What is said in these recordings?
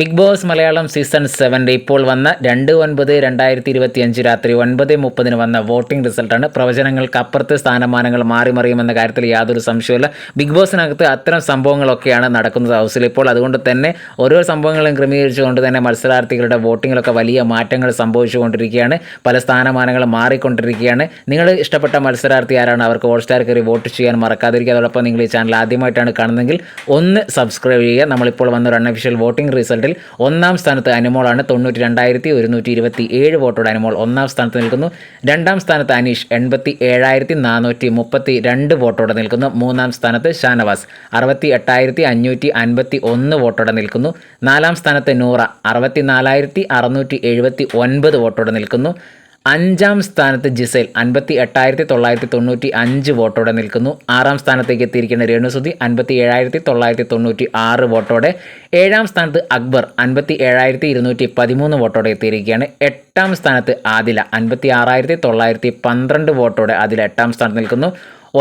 Big Boss Malayalam season സെവന്റെ ഇപ്പോൾ വന്ന രണ്ട് ഒൻപത് രണ്ടായിരത്തി ഇരുപത്തി അഞ്ച് രാത്രി ഒൻപത് മുപ്പതിന് വന്ന വോട്ടിംഗ് റിസൾട്ടാണ്. പ്രവചനങ്ങൾക്ക് അപ്പുറത്ത് സ്ഥാനമാനങ്ങൾ മാറി മറിയുമെന്ന കാര്യത്തിൽ യാതൊരു സംശയമില്ല ബിഗ് ബോസിനകത്ത് അത്തരം സംഭവങ്ങളൊക്കെയാണ് നടക്കുന്നത് ഹൗസിൽ ഇപ്പോൾ. അതുകൊണ്ട് തന്നെ ഓരോ സംഭവങ്ങളും ക്രമീകരിച്ചുകൊണ്ട് തന്നെ മത്സരാർത്ഥികളുടെ വോട്ടിങ്ങിലൊക്കെ വലിയ മാറ്റങ്ങൾ സംഭവിച്ചുകൊണ്ടിരിക്കുകയാണ്. പല സ്ഥാനമാനങ്ങൾ മാറിക്കൊണ്ടിരിക്കുകയാണ്. നിങ്ങൾ ഇഷ്ടപ്പെട്ട മത്സരാർത്ഥി ആരാണ്? അവർക്ക് ഹോട്ട് സ്റ്റാർ കയറി വോട്ട് ചെയ്യാൻ മറക്കാതിരിക്കുക. അതോടൊപ്പം നിങ്ങൾ ഈ ചാനൽ ആദ്യമായിട്ടാണ് കാണുന്നതെങ്കിൽ ഒന്ന് സബ്സ്ക്രൈബ് ചെയ്യുക. നമ്മളിപ്പോൾ വന്ന ഒരു അൺഅഫീഷ്യൽ വോട്ടിംഗ് റിസൾട്ടിൽ ഒന്നാം സ്ഥാനത്ത് അനുമോളാണ്. തൊണ്ണൂറ്റി രണ്ടായിരത്തി ഒരുന്നൂറ്റി ഇരുപത്തി ഏഴ് വോട്ടോടെ അനുമോൾ ഒന്നാം സ്ഥാനത്ത് നിൽക്കുന്നു. രണ്ടാം സ്ഥാനത്ത് അനീഷ് എൺപത്തി ഏഴായിരത്തി നാനൂറ്റി മുപ്പത്തി രണ്ട് വോട്ടോടെ നിൽക്കുന്നു. മൂന്നാം സ്ഥാനത്ത് ഷാനവാസ് അറുപത്തി എട്ടായിരത്തി അഞ്ഞൂറ്റി അൻപത്തി ഒന്ന് വോട്ടോടെ നിൽക്കുന്നു. നാലാം സ്ഥാനത്ത് നൂറ അറുപത്തി നാലായിരത്തി അറുന്നൂറ്റി എഴുപത്തി ഒൻപത് വോട്ടോടെ നിൽക്കുന്നു. അഞ്ചാം സ്ഥാനത്ത് ജിസൈൽ അൻപത്തി എട്ടായിരത്തി തൊള്ളായിരത്തി തൊണ്ണൂറ്റി അഞ്ച് വോട്ടോടെ നിൽക്കുന്നു. ആറാം സ്ഥാനത്തേക്ക് എത്തിയിരിക്കുന്ന രേണുസുതി അൻപത്തി ഏഴായിരത്തി തൊള്ളായിരത്തി തൊണ്ണൂറ്റി ആറ് വോട്ടോടെ. ഏഴാം സ്ഥാനത്ത് അക്ബർ അൻപത്തി ഏഴായിരത്തി ഇരുന്നൂറ്റി പതിമൂന്ന് വോട്ടോടെ എത്തിയിരിക്കുകയാണ്. എട്ടാം സ്ഥാനത്ത് ആദില അൻപത്തി ആറായിരത്തി തൊള്ളായിരത്തി പന്ത്രണ്ട് വോട്ടോടെ ആദില എട്ടാം സ്ഥാനത്ത് നിൽക്കുന്നു.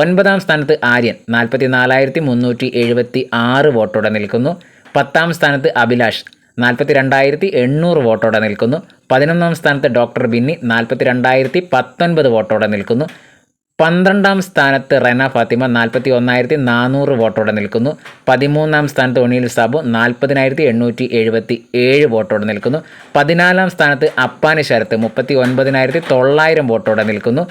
ഒൻപതാം സ്ഥാനത്ത് ആര്യൻ നാൽപ്പത്തി നാലായിരത്തി മുന്നൂറ്റി എഴുപത്തി ആറ് വോട്ടോടെ നിൽക്കുന്നു. പത്താം സ്ഥാനത്ത് അഭിലാഷ് നാൽപ്പത്തി രണ്ടായിരത്തി എണ്ണൂറ് വോട്ടോടെ നിൽക്കുന്നു. പതിനൊന്നാം സ്ഥാനത്ത് ഡോക്ടർ ബിന്നി നാൽപ്പത്തി രണ്ടായിരത്തി പത്തൊൻപത് വോട്ടോടെ നിൽക്കുന്നു. പന്ത്രണ്ടാം സ്ഥാനത്ത് റെന ഫാത്തിമ നാൽപ്പത്തി ഒന്നായിരത്തി നാനൂറ് വോട്ടോടെ നിൽക്കുന്നു. പതിമൂന്നാം സ്ഥാനത്ത് ഒണിയിൽ സാബു നാൽപ്പതിനായിരത്തി എണ്ണൂറ്റി എഴുപത്തി ഏഴ് വോട്ടോടെ നിൽക്കുന്നു. പതിനാലാം സ്ഥാനത്ത് അപ്പാനി ശരത്ത് മുപ്പത്തി ഒൻപതിനായിരത്തി തൊള്ളായിരം വോട്ടോടെ നിൽക്കുന്നു.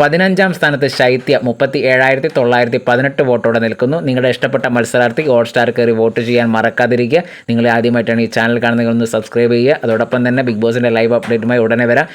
പതിനഞ്ചാം സ്ഥാനത്ത് ശൈത്യ മുപ്പത്തി ഏഴായിരത്തി തൊള്ളായിരത്തി പതിനെട്ട് വോട്ടോടെ നിൽക്കുന്നു. നിങ്ങളുടെ ഇഷ്ടപ്പെട്ട മത്സരാർത്ഥി ഹോട്ട് സ്റ്റാർ കയറി വോട്ട് ചെയ്യാൻ മറക്കാതിരിക്കുക. നിങ്ങൾ ആദ്യമായിട്ടാണ് ഈ ചാനൽ കാണുന്നത്. ഒന്ന് സബ്സ്ക്രൈബ് ചെയ്യുക. അതോടൊപ്പം തന്നെ ബിഗ് ബോസിന്റെ ലൈവ് അപ്ഡേറ്റുമായി ഉടനെ വരാം.